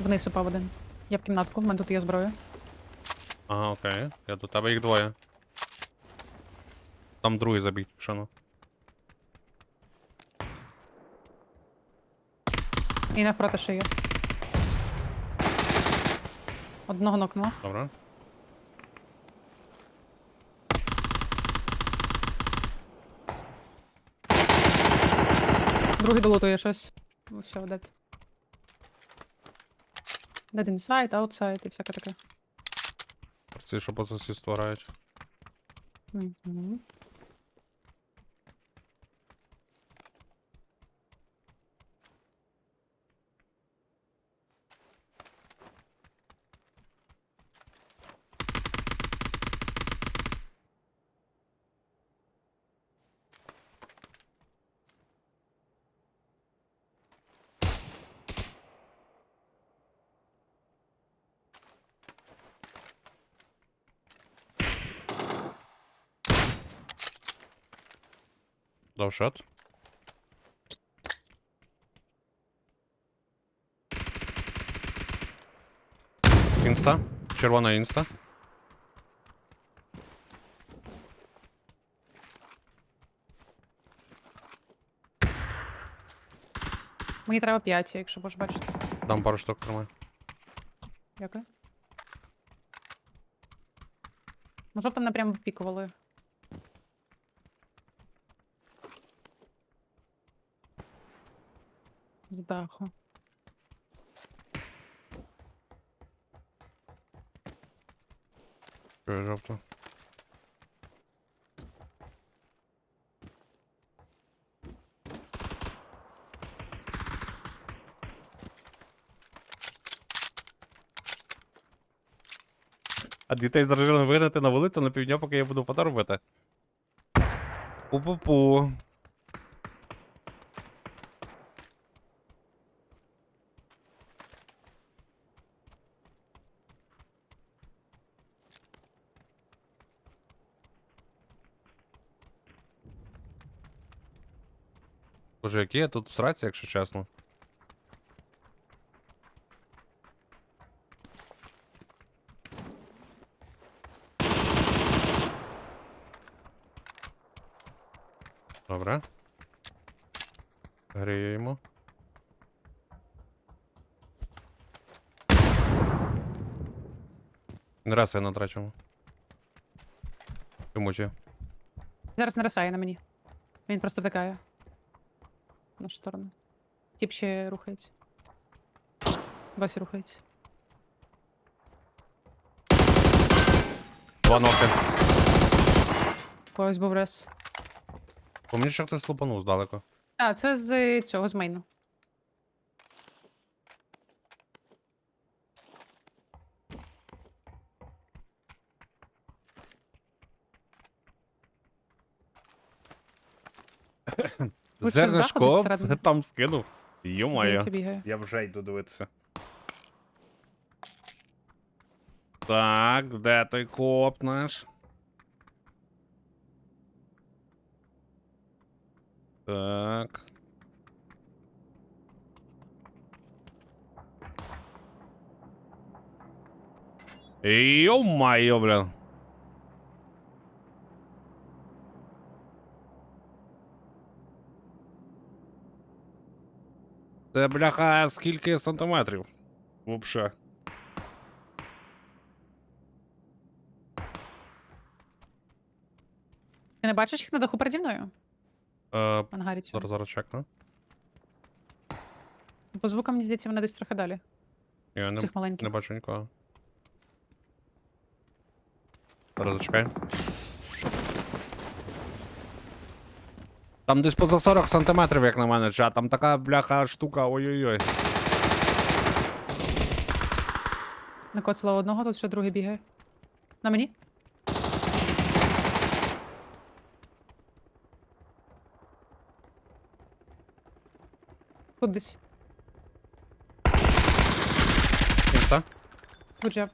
Вниз упав один. Я в кімнатку, в мене тут є зброя. Ага, окей. Я до тебе їх двоє. Там другий забіг, що ну. І навпроти ще є. Одного нокнула. Добре. Другий долутує щось. Все, дед. Dead inside, outside і всяке таке. Це що по сусідству грають. Мгм. Дав шот. Інста. Червона інста. Мені треба 5, якщо будеш бачити. Дам пару штук тримай. Дякую. Ну, жовтим напряму пікували. З даху. Чую жовту. А дітей з режимом вигнати на вулицю на півдня, поки я буду фото робити. Пу-пу-пу. Боже, які я тут сраці, якщо чесно. Добре. Гріємо. Не раз я на третьому. Чому чи? Зараз не рисає на мені. Він просто втикає. Нашу сторону. Тіп ще рухається. Вася рухається. Два ноки. Когось був раз. По мені ще хтось лупанув здалеку. А, це з цього, з мейну. Лучше з даху десь Зернишко там скинув. Йо-моє. Здається, бігає. Я вже йду дивитися. Так, де той коп наш? Так. Йо-майо, блін. Це бляха скільки сантиметрів? Вообще. Ти не бачиш їх на даху переді мною? Е, ангарі зараз зараз чекну. По звукам, мені здається, вони десь трохи далі. Я не, Цих маленьких. не бачу нікого. Зараз зачекай. Там десь поза 40 сантиметрів, як на мене, чат. Там така бляха штука, ой-ой-ой. Накоцала одного, тут ще другий бігає. На мені? Тут десь. Інста? Good job.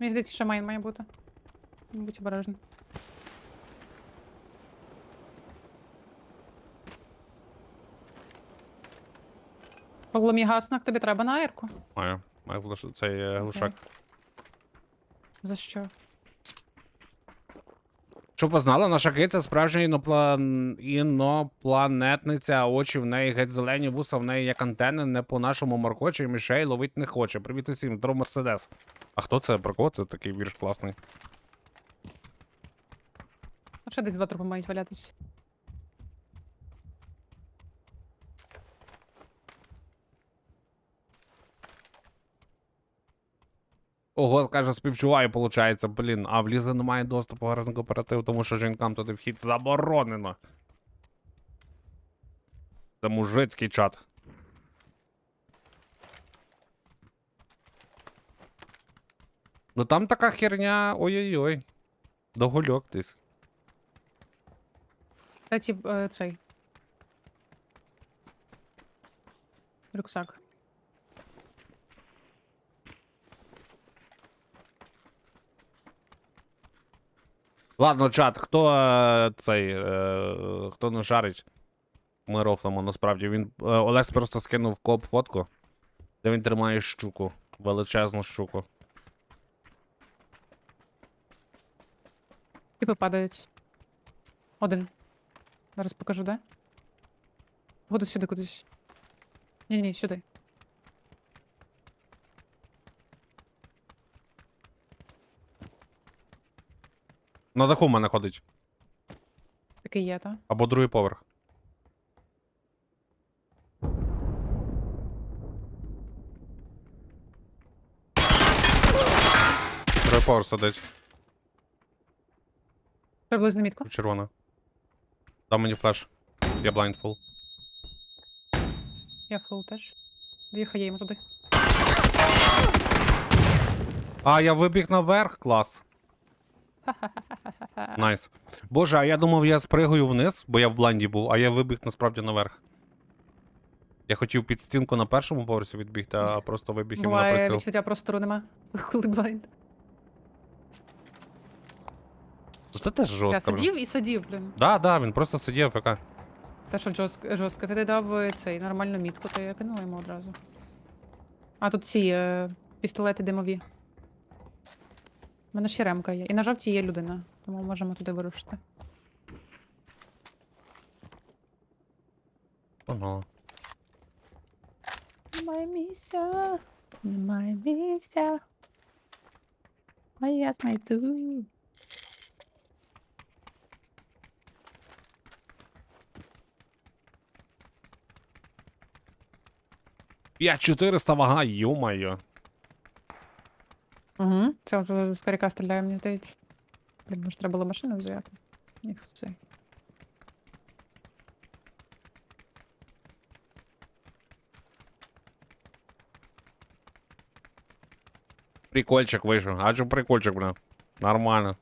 Мені здається, ще майн має бути. Будь обережний. Полум'ягасник тобі треба на аерку? Маю. Маю глуш... цей е, глушак. За що? Щоб ви знали, наша киця справжня іноплан... інопланетниця, а очі в неї геть зелені, вуса в неї як антени, не по-нашому моркоче, і мішей ловить не хоче. Привіт усім, здоров Мерседес. А хто це? Про кого це такий вірш класний? А ще десь два трупи мають валятись. Ого, каже, співчуваю, получається, блін. А в лізли немає доступу гаражний кооператив, тому що жінкам туди вхід заборонено. Це мужицький чат. Ну там така херня, ой-ой-ой. Догульок десь. Третій е, цей. Рюкзак. Ладно, чат, хто е, цей. Е, хто не шарить? Ми рофлимо, насправді. Він. Е, Олекс просто скинув коп фотку, де він тримає щуку. Величезну щуку. Типи падають. Один. Зараз покажу, де? Буду сюди кудись. Ні, ні, сюди. На даху в мене ходить. Такий є, та? Або другий поверх. Другий поверх сидить. Приблизно мітку. Червона. Дам мені флеш. Я блайндфул. Я фул теж. Доїхає йому туди. А, я вибіг наверх, клас. Найс. Боже, а я думав, я спригаю вниз, бо я в блайнді був, а я вибіг насправді наверх. Я хотів під стінку на першому поверсі відбігти, а просто вибіг йому на Буває приціл. відчуття простору нема. Коли блайнд. Ну, Це теж Я жорстко. блін. сидів і сидів, блін. Да, да, він просто сидів ФК. Та що жорстко, жорстко. Ти дав е, цей нормальну мітку, то я кинула йому одразу. А тут ці е, пістолети димові. У мене ще ремка є. І на жовтій є людина, тому можемо туди вирушити. Ага. Немає місця. Немає місця. А я знайду. Я 400 вага, йо-моє. Угу. Це от з перека стріляє, мені здається. Блін, може треба було машину взяти. Їх це. Прикольчик вийшов. А чо прикольчик, блин? Нормально.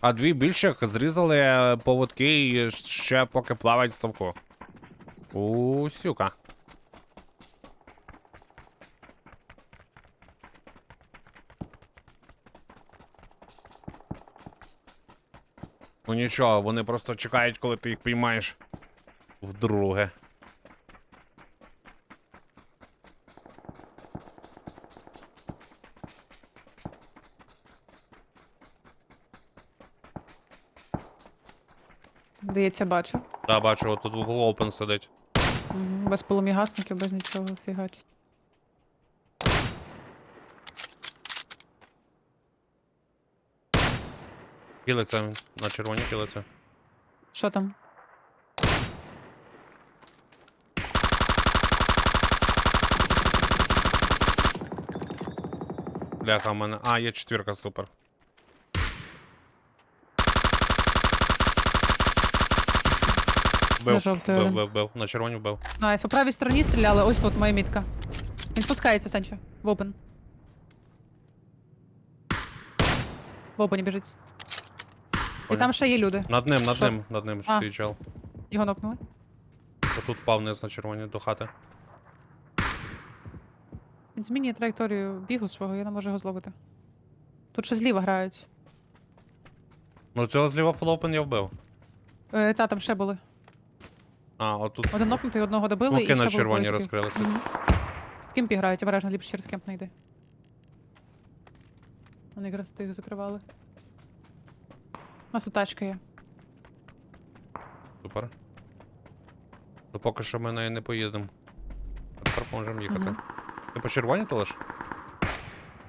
А дві більших зрізали поводки і ще поки плавають ставку. У, сюка. Ну нічого, вони просто чекають, коли ти їх піймаєш вдруге. Здається, бачу. Да, бачу, от тут в углу опен сидить. Угу. Без полум'ягасників, без нічого фігать. Кілиться на червоні кілиться. Що там? Бляха, в мене. А, є четвірка, супер. На Бив, жовтий бив, один. бив, бив. На червоні вбив. Найс, по правій стороні стріляли, ось тут моя мітка. Він спускається, Санчо. В опен. В опені біжить. І Понял. там ще є люди. Над ним, над Що? ним, над ним А. стоїть чел. Його нокнули. Отут впав вниз на червоні до хати. Він змінює траєкторію бігу свого, я не можу його зловити. Тут ще зліва грають. Ну цього зліва фулопен я вбив. Е, та, там ще були. А, отут Один нокнутий, одного добили, смоки і ще на були червоні двоє розкрилися. Мгм. В кемпі грають, обережно, ліпше через кемп не йди. Вони якраз тих закривали. У нас тут тачка є. Супер. То поки що ми нею не поїдемо. А тепер можемо їхати. Мгм. Ти по червоній то лиш?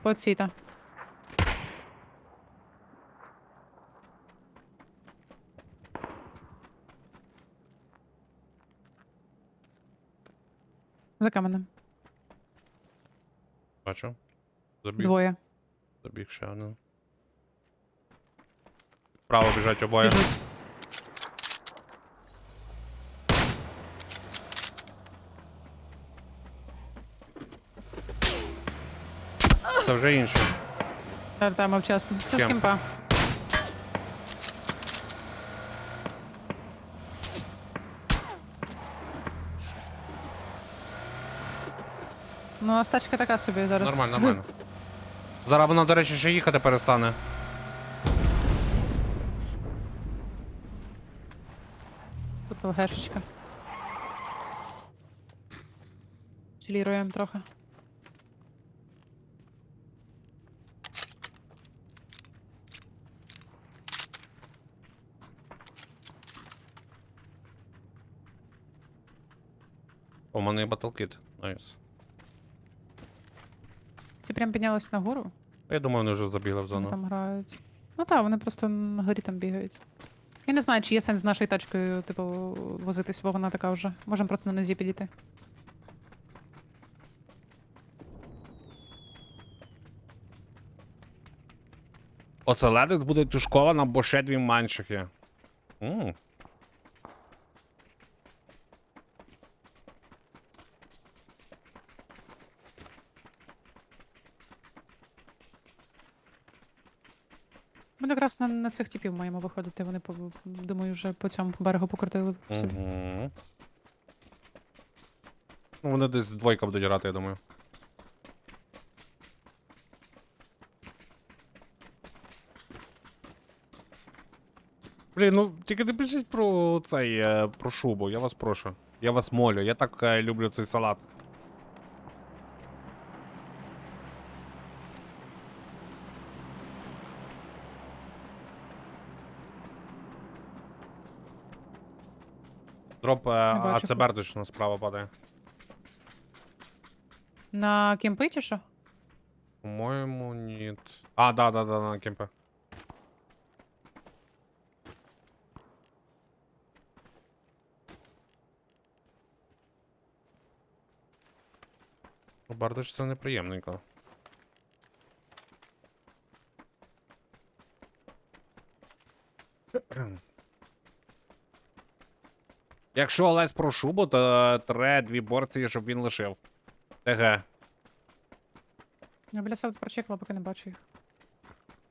По цій, та. За каменем. Бачу. Забіг. Двоє. Забіг ще один. Право біжать обоє. Біжуть. Це вже інше. Та, та, мовчасно. Це з Кемп. кемпа. Ну, а стачка така собі зараз. Нормально, нормально. Зараз вона, до речі, ще їхати перестане. Тут ЛГшечка. Чиліруємо трохи. У мене є батлкіт. Найс. Ці прям піднялись нагору. Я думаю, вони вже забігли в Вони зону. там грають. Ну так, вони просто на горі там бігають. Я не знаю, чи є сенс з нашою тачкою, типу, возитись, бо вона така вже. Можемо просто на нозі підійти. Оцеледець буде тушкована, бо ще дві манчики. М. Ми якраз на, на цих типів маємо виходити. Вони по, думаю, вже по цьому берегу покрутили. собі. Угу. Ну, вони десь двойка будуть грати, я думаю. Блін, ну тільки не пишіть про цей е, про шубу, я вас прошу. Я вас молю, я так е, люблю цей салат. Дроп, е, бачу. АЦБР точно справа падає. На кемпи чи що? По-моєму, ні. А, да, да, да, на кемпе. Ну, Бардаш це неприємненько. Якщо Олесь про шубу, то тре дві борці, щоб він лишив. ТГ. Я біля себе прочекала, поки не бачу їх.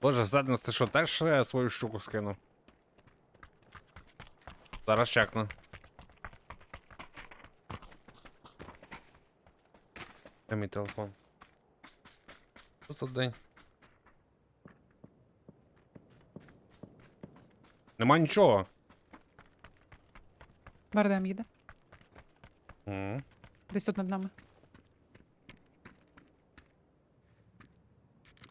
Боже, задніс, ти що, теж е, свою щуку скинув? Зараз чекну. Де мій телефон? Що за день? Нема нічого. Бардем їде. М. Десь тут над нами.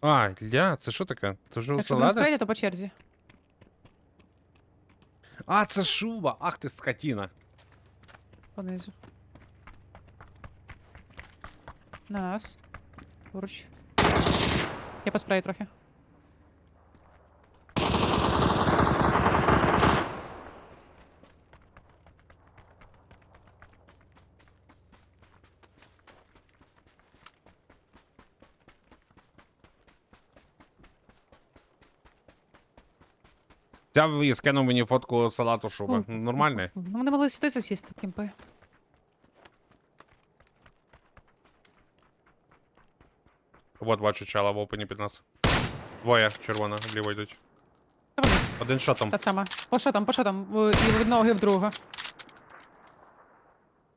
А, ля, це що таке? Це вже Якщо вони спереді, оселедець? то по черзі. А, це шуба! Ах ти скотіна. Понизу. На нас. Поруч. Я поспрею трохи. Взяв і скинув мені фотку салату шуби. О, Нормальний? Ну, вони могли сюди засісти, кімпи. Вот бачу чела в опені під нас. Двоє, червона, вліво йдуть. Та вони, Один шотом. та сама. По що там, по що там? В- І в ноги в друга.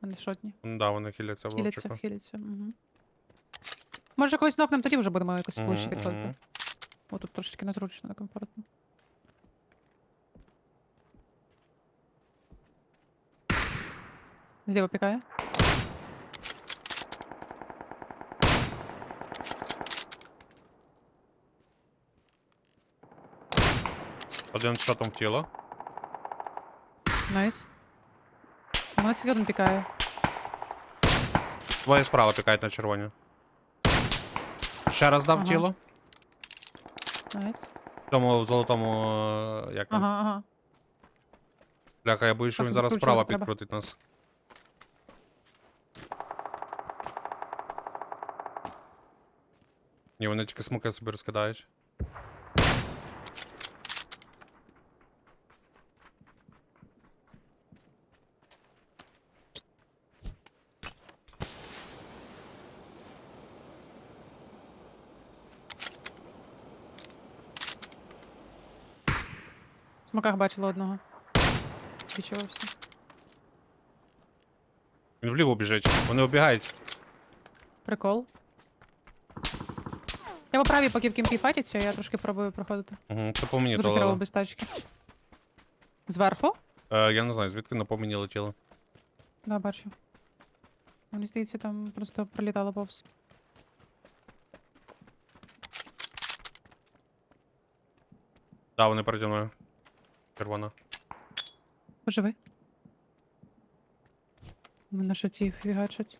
Вони шотні. Да, вони хиляться в Хиляться, лобчику. хиляться. Угу. Може, когось нокнем, тоді вже будемо якось Мгм, ближче підходити. мгм. О, тут трошечки незручно, некомфортно. Зліва пікає. Один шотом в тіло. Найс. У мене тільки один пікає. Двоє справа пікають на червоні. Ще раз дав Ага. тіло. Найс. В тому в золотому. е, Як там? Ага, ага. Бляха, я боюсь, що Так, він зараз відкручувати справа треба. підкрутить нас. Ні, вони тільки смоки собі розкидають. В смоках бачила одного. Відчувався. Він вліво біжить. Вони обігають. Прикол. Я по правій, поки в кімпі файтяться, я трошки пробую проходити. Угу, це по мені Дуже херово без тачки. Зверху? Е, я не знаю, звідки на по мені летіло. Да, бачу. Мені здається, там просто пролітало повз. Да, вони переді мною. Червона. Поживи. Мене шатів фігачать.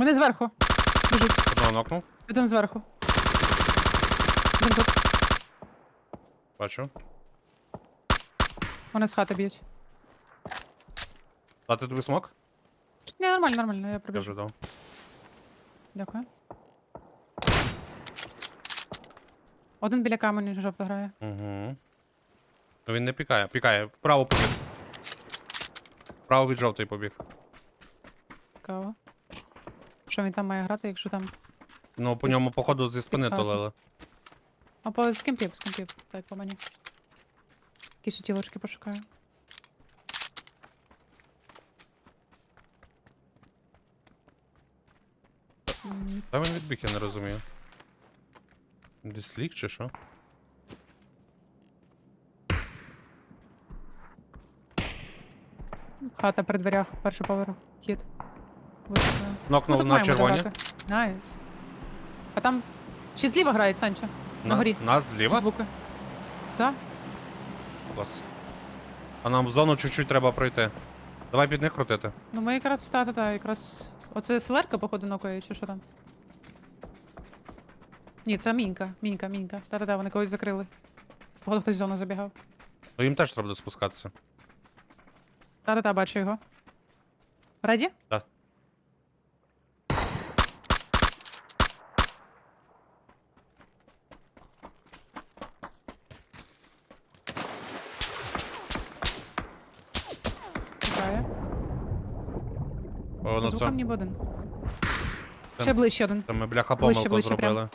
Вони зверху. Біжуть. Одного нокнув. Один зверху. Один тут. Бачу. Вони з хати б'ють. Дати тобі смок? Ні, нормально, нормально, я Я прибіжу. вже дав. Дякую. Один біля каменю жовто грає. Угу. Ну він не пікає. Пікає. Вправо побіг. Вправо від жовтої побіг. Цікаво. Що він там має грати, якщо там. Ну, по ньому, походу, зі спини Пікати. тулили. А по з кемпів, з кемпів. Так, по мені. Якісь тілочки пошукаю. М, Та він відбіг, я не розумію. Десь лік чи що? Хата при дверях, перший поверх, хід. Високою. Нокнув на червоні. Найс. А там ще зліва грають, Санчо. На горі. Нас зліва? Звуки. Так? Клас. А нам в зону чуть-чуть треба пройти. Давай під них крутити. Ну ми якраз та та та якраз. Оце селерка, походу, нокає, чи що там? Ні, це мінька, мінька, мінька. Та-та-та, вони когось закрили. Походу, хтось в зону забігав. Ну їм теж треба спускатися. Та-та-та, бачу його. Реді? Так. Чекає. Ну Звуком ніби один. Це- Ще ближче один. це ми бляха Ближче, помилку ближче зробили.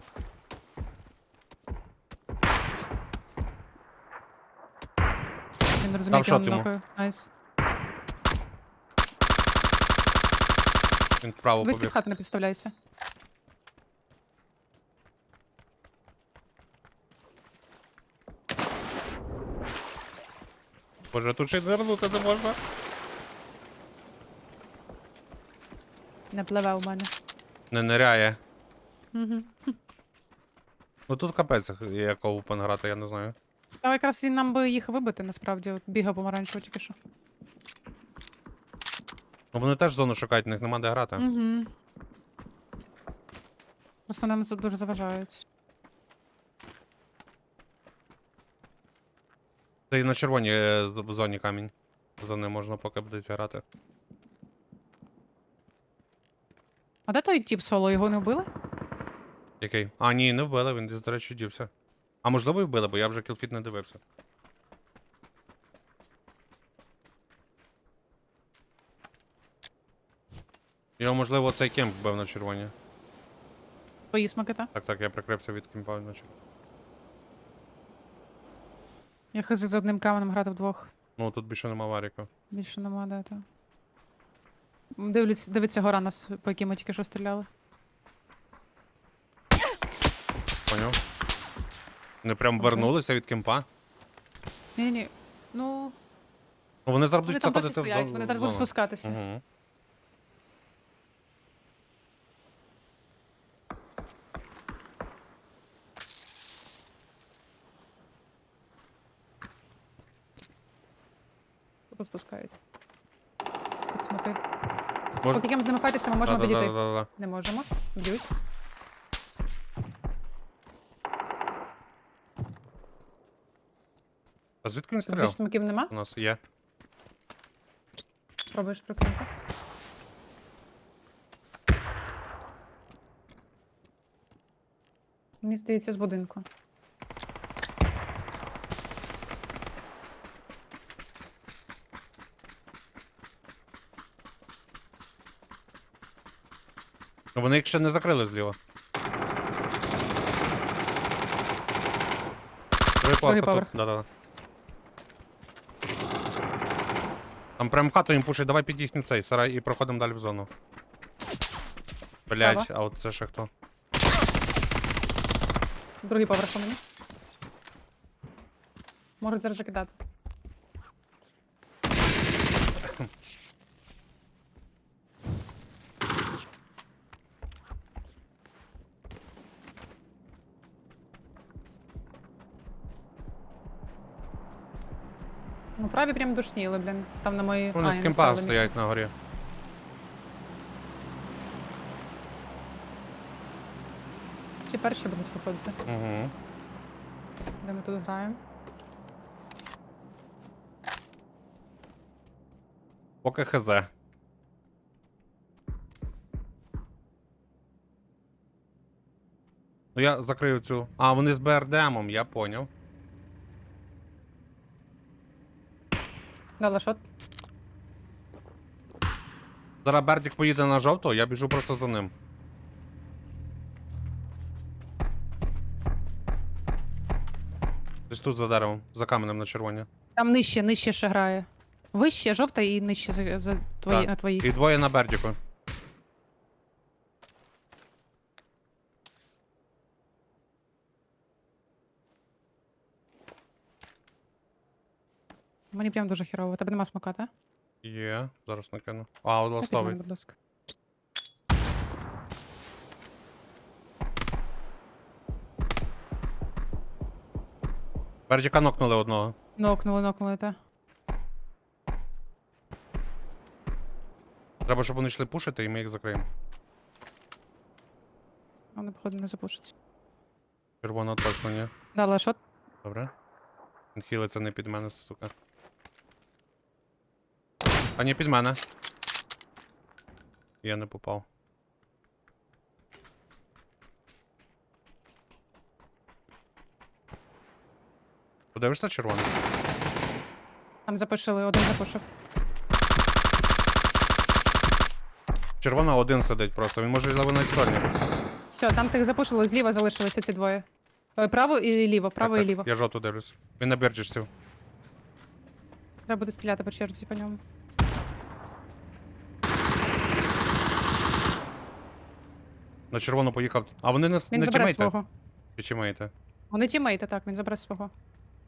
Він розуміє, Там як я йому. нокаю. Найс. Він вправо Весь під побіг. хати не підставляйся. Боже, тут ще й звернути не можна. Не пливе у мене. Не ниряє. Угу. Ну тут капець, як оупен грати, я не знаю. Та якраз і нам би їх вибити, насправді. От бігав помаранчево тільки що. Ну вони теж зону шукають, в них нема де грати. Угу. Просто нам за- дуже заважають. Це і на червоній е, з- в зоні камінь. За ним можна поки буде грати. А де той тіп соло? Його не вбили? Який? А, ні, не вбили, він десь, до речі, дівся. А можливо, і вбили, бо я вже кілфіт не дивився. Його, можливо, цей кемп вбив на червоні. Твої смакета? Так, так, я прикрився від кемпа на червоні. Я хизи з одним каменем грати вдвох. Ну, тут більше нема варіка. Більше нема де то. Дивляться, дивиться гора нас, по якій ми тільки що стріляли. Поняв? Вони прям вернулися від кемпа. Ні-ні. Ну, Ну, вони зараз вони будуть там досі заходити в стоять, зону. вони зараз будуть спускатися. Угу. Тут спускають. Мож... Поки з ними файтиться, ми можемо підійти. Да-да-да-да-да. Не можемо. Б'ють. А звідки він Тут більше стріляв? смоків нема. У нас є. Пробуєш прокинути. Мені здається, з будинку. Вони їх ще не закрили зліва. Другий поверх. тут. Там прям хату їм пушить, давай під їхній цей сарай і проходимо далі в зону. Блять, а от це ще хто? Другий поверх по мені. Можуть зараз закидати. Ну, праві прям душніли, блін. Там на мої. Вони з я кемпа стоять на горі. Ці перші будуть виходити, Угу. де ми тут граємо. Поки хз. Ну я закрию цю. А, вони з БРДМом, я поняв. Дала шот. Зараз Бердік поїде на жовто, я біжу просто за ним. Десь тут за деревом, за каменем на червоні. Там нижче, нижче ще грає. Вище, жовта і нижче за, за твої, Так. на твоїх. І двоє на Бердіку. Мені прям дуже хірово. Тебе нема смока, та? Є, зараз накину. А, от ластовий. будь ласка. Бердіка нокнули одного. Нокнули, нокнули, та. Треба, щоб вони йшли пушити, і ми їх закриємо. Вони, походу, не запушать. Червона точно ні. Дала шот. Добре. Він хілиться не під мене, сука. А ні, під мене. Я не попав. Подивишся червоний? Там запушили, один запушив. Червона один сидить просто, він може навіть сольник. Все, там тих запушили, зліва залишилися ці двоє. Е, Право і ліво, право Так, і так, ліво. Я жовту дивлюсь. Він на бірджі сів. Треба буде стріляти по черзі по ньому. На червону поїхав. А вони не, Він не забере тімейте? свого. Чи тімейте? Вони тімейти, так, він забере свого.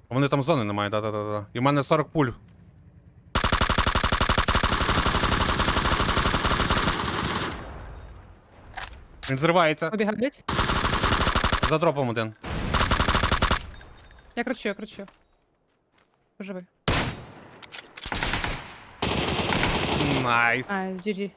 А Вони там зони немає, да-да-да. І в мене 40 пуль. Він зривається. Обігають. За дропом один. Я кручу, я кручу. Поживи. Найс. А, GG.